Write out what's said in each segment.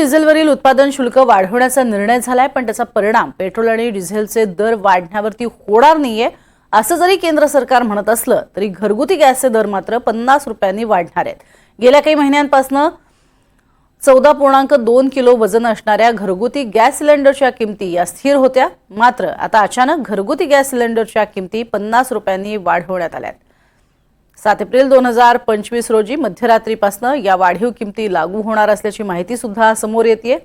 डिझेलवरील उत्पादन शुल्क वाढवण्याचा निर्णय झालाय पण त्याचा परिणाम पेट्रोल आणि डिझेलचे दर वाढण्यावरती होणार नाहीये असं जरी केंद्र सरकार म्हणत असलं तरी घरगुती गॅसचे दर मात्र पन्नास रुपयांनी वाढणार आहेत. गेल्या काही महिन्यांपासून चौदा पूर्णांक दोन किलो वजन असणाऱ्या घरगुती गॅस सिलेंडरच्या किमती या स्थिर होत्या मात्र आता अचानक घरगुती गॅस सिलेंडरच्या किमती पन्नास रुपयांनी वाढवण्यात आल्यात. सात एप्रिल दोन हजार पंचवीस रोजी मध्यरात्रीपासून या वाढीव किमती लागू होणार असल्याची माहिती सुद्धा समोर येते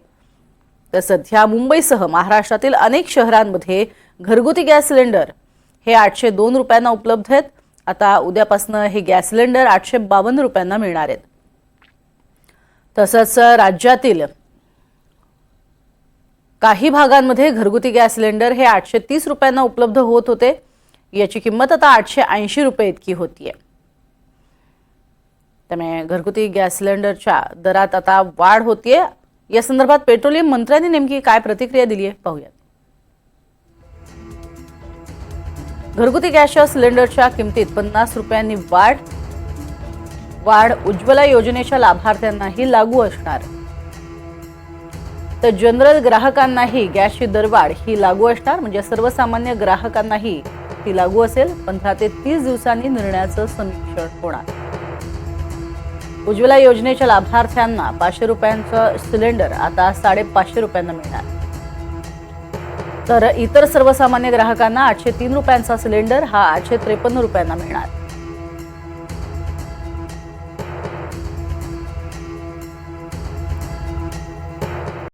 तर सध्या मुंबईसह महाराष्ट्रातील अनेक शहरांमध्ये घरगुती गॅस सिलेंडर हे आठशे दोन रुपयांना उपलब्ध आहेत. आता उद्यापासून हे गॅस सिलेंडर आठशे बावन्न रुपयांना मिळणार आहेत. तसंच राज्यातील काही भागांमध्ये घरगुती गॅस सिलेंडर हे आठशे तीस रुपयांना उपलब्ध होत होते. याची किंमत आता आठशे ऐंशी रुपये इतकी होतीये. त्यामुळे घरगुती गॅस सिलेंडरच्या दरात आता वाढ होतीये. या संदर्भात पेट्रोलियम मंत्र्यांनी नेमकी काय प्रतिक्रिया दिली आहे पाहूयात. घरगुती गॅसच्या सिलेंडरच्या किमतीत पन्नास रुपयांनी वाढ. वाढ उज्ज्वला योजनेच्या लाभार्थ्यांनाही लागू असणार. तर जनरल ग्राहकांनाही गॅसची दरवाढ ही लागू असणार म्हणजे सर्वसामान्य ग्राहकांनाही ती लागू असेल. पंधरा ते तीस दिवसांनी निर्णयाचं समीक्षण होणार. उज्ज्वला योजनेच्या लाभार्थ्यांना पाचशे रुपयांचं सिलेंडर आता साडेपाचशे रुपयांना मिळणार. तर इतर सर्वसामान्य ग्राहकांना आठशे तीन रुपयांचा सिलेंडर हा आठशे त्रेपन्न रुपयांना मिळणार.